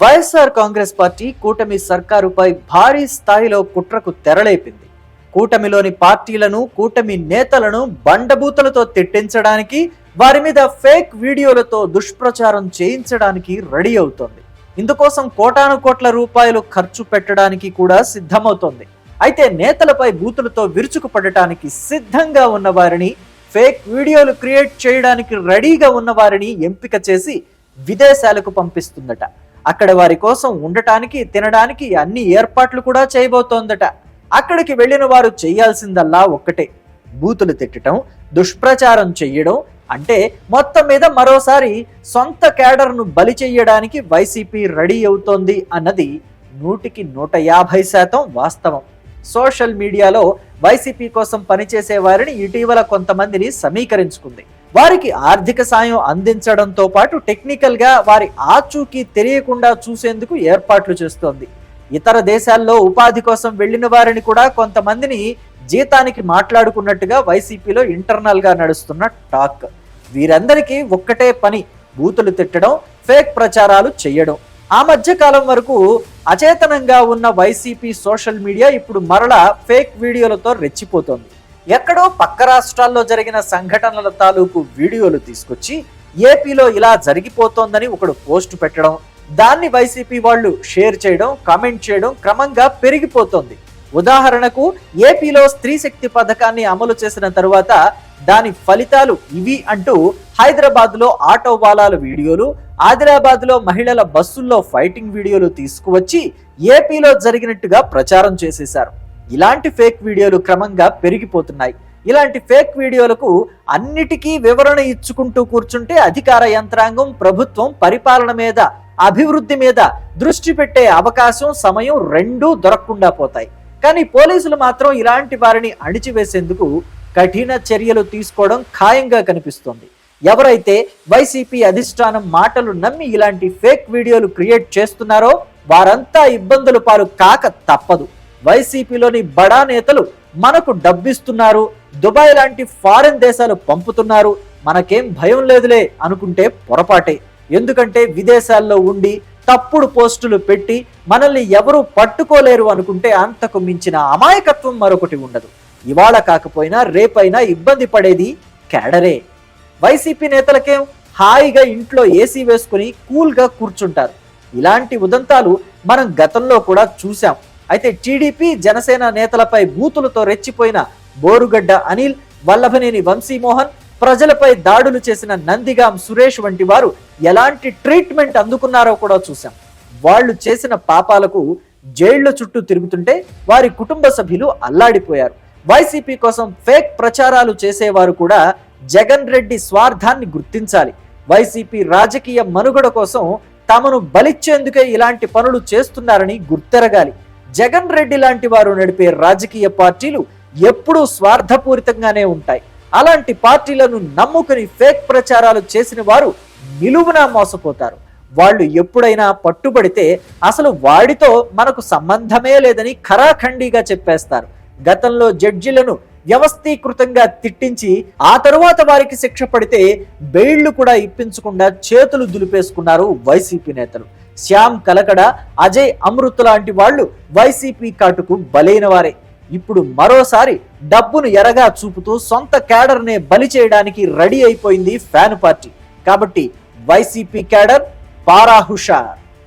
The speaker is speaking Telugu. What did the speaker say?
వైఎస్ఆర్ కాంగ్రెస్ పార్టీ కూటమి సర్కారుపై భారీ స్థాయిలో కుట్రకు తెరలేపింది. కూటమిలోని పార్టీలను కూటమి నేతలను బండబూతులతో తిట్టించడానికి వారి మీద ఫేక్ వీడియోలతో దుష్ప్రచారం చేయించడానికి రెడీ అవుతోంది. ఇందుకోసం కోటాను కోట్ల రూపాయలు ఖర్చు పెట్టడానికి కూడా సిద్ధమవుతోంది. అయితే నేతలపై బూతులతో విరుచుకుపడటానికి సిద్ధంగా ఉన్న వారిని ఫేక్ వీడియోలు క్రియేట్ చేయడానికి రెడీగా ఉన్న వారిని ఎంపిక చేసి విదేశాలకు పంపిస్తుందట. అక్కడ వారి కోసం ఉండటానికి తినడానికి అన్ని ఏర్పాట్లు కూడా చేయబోతోందట. అక్కడికి వెళ్ళిన వారు చేయాల్సిందల్లా ఒక్కటే. బూతులు తిట్టడం దుష్ప్రచారం చెయ్యడం అంటే మొత్తం మీద మరోసారి సొంత క్యాడర్ను బలి చెయ్యడానికి వైసీపీ రెడీ అవుతోంది అన్నది నూటికి నూట యాభై శాతం వాస్తవం. సోషల్ మీడియాలో వైసీపీ కోసం పనిచేసే వారిని ఇటీవల కొంతమందిని సమీకరించుకుంది. వారికి ఆర్థిక సాయం అందించడంతో పాటు టెక్నికల్గా వారి ఆచూకీ తెలియకుండా చూసేందుకు ఏర్పాట్లు చేస్తోంది. ఇతర దేశాల్లో ఉపాధి కోసం వెళ్ళిన వారిని కూడా కొంతమందిని జీతానికి మాట్లాడుకున్నట్టుగా వైసీపీలో ఇంటర్నల్గా నడుస్తున్న టాక్. వీరందరికీ ఒక్కటే పని బూతులు తిట్టడం ఫేక్ ప్రచారాలు చేయడం. ఆ మధ్య కాలం వరకు అచేతనంగా ఉన్న వైసీపీ సోషల్ మీడియా ఇప్పుడు మరలా ఫేక్ వీడియోలతో రెచ్చిపోతోంది. ఎక్కడో పక్క రాష్ట్రాల్లో జరిగిన సంఘటనల తాలూకు వీడియోలు తీసుకొచ్చి ఏపీలో ఇలా జరిగిపోతోందని ఒకడు పోస్ట్ పెట్టడం దాన్ని వైసీపీ వాళ్ళు షేర్ చేయడం కామెంట్ చేయడం క్రమంగా పెరిగిపోతోంది. ఉదాహరణకు ఏపీలో స్త్రీ శక్తి పథకాన్ని అమలు చేసిన తరువాత దాని ఫలితాలు ఇవి అంటూ హైదరాబాద్లో ఆటో వాలాల వీడియోలు ఆదిలాబాద్లో మహిళల బస్సుల్లో ఫైటింగ్ వీడియోలు తీసుకువచ్చి ఏపీలో జరిగినట్టుగా ప్రచారం చేసేశారు. ఇలాంటి ఫేక్ వీడియోలు క్రమంగా పెరిగిపోతున్నాయి. ఇలాంటి ఫేక్ వీడియోలకు అన్నిటికీ వివరణ ఇచ్చుకుంటూ కూర్చుంటే అధికార యంత్రాంగం ప్రభుత్వం పరిపాలన మీద అభివృద్ధి మీద దృష్టి పెట్టే అవకాశం సమయం రెండూ దొరకకుండా పోతాయి. కానీ పోలీసులు మాత్రం ఇలాంటి వారిని అణిచివేసేందుకు కఠిన చర్యలు తీసుకోవడం ఖాయంగా కనిపిస్తోంది. ఎవరైతే వైసీపీ అధిష్టానం మాటలు నమ్మి ఇలాంటి ఫేక్ వీడియోలు క్రియేట్ చేస్తున్నారో వారంతా ఇబ్బందులు పాలు కాక తప్పదు. వైసీపీలోని బడా నేతలు మనకు డబ్బిస్తున్నారు దుబాయ్ లాంటి ఫారెన్ దేశాలు పంపుతున్నారు మనకేం భయం లేదులే అనుకుంటే పొరపాటే. ఎందుకంటే విదేశాల్లో ఉండి తప్పుడు పోస్టులు పెట్టి మనల్ని ఎవరూ పట్టుకోలేరు అనుకుంటే అంతకు మించిన అమాయకత్వం మరొకటి ఉండదు. ఇవాళ కాకపోయినా రేపైనా ఇబ్బంది పడేది కేడరే వైసీపీ నేతలకేం హాయిగా ఇంట్లో ఏసీ వేసుకుని కూల్గా కూర్చుంటారు. ఇలాంటి ఉదంతాలు మనం గతంలో కూడా చూశాం. అయితే టీడీపీ జనసేన నేతలపై బూతులతో రెచ్చిపోయిన బోరుగడ్డ అనిల్ వల్లభనేని వంశీమోహన్ ప్రజలపై దాడులు చేసిన నందిగాం సురేష్ వంటి వారు ఎలాంటి ట్రీట్మెంట్ అందుకున్నారో కూడా చూశాం. వాళ్ళు చేసిన పాపాలకు జైళ్ళ చుట్టూ తిరుగుతుంటే వారి కుటుంబ సభ్యులు అల్లాడిపోయారు. వైసీపీ కోసం ఫేక్ ప్రచారాలు చేసేవారు కూడా జగన్ రెడ్డి స్వార్థాన్ని గుర్తించాలి. వైసీపీ రాజకీయ మనుగడ కోసం తమను బలిచ్చేందుకే ఇలాంటి పనులు చేస్తున్నారని గుర్తెరగాలి. జగన్ రెడ్డి లాంటి వారు నడిపే రాజకీయ పార్టీలు ఎప్పుడూ స్వార్థపూరితంగానే ఉంటాయి. అలాంటి పార్టీలను నమ్ముకుని ఫేక్ ప్రచారాలు చేసిన వారు నిలువునా మోసపోతారు. వాళ్ళు ఎప్పుడైనా పట్టుబడితే అసలు వాడితో మనకు సంబంధమే లేదని ఖరాఖండిగా చెప్పేస్తారు. గతంలో జడ్జిలను వ్యవస్థీకృతంగా తిట్టించి ఆ తరువాత వారికి శిక్ష పడితే బెయిళ్ళు కూడా ఇప్పించకుండా చేతులు దులిపేసుకున్నారు వైసీపీ నేతలు. శ్యామ్ కలకడ అజయ్ అమృత్ లాంటి వాళ్ళు వైసీపీ కాటుకు బలైన వారే ఇప్పుడు మరోసారి డబ్బును ఎరగా చూపుతూ సొంత క్యాడర్నే బలి చేయడానికి రెడీ అయిపోయింది ఫ్యాన్ పార్టీ. కాబట్టి వైసీపీ క్యాడర్ పారాహుషార్.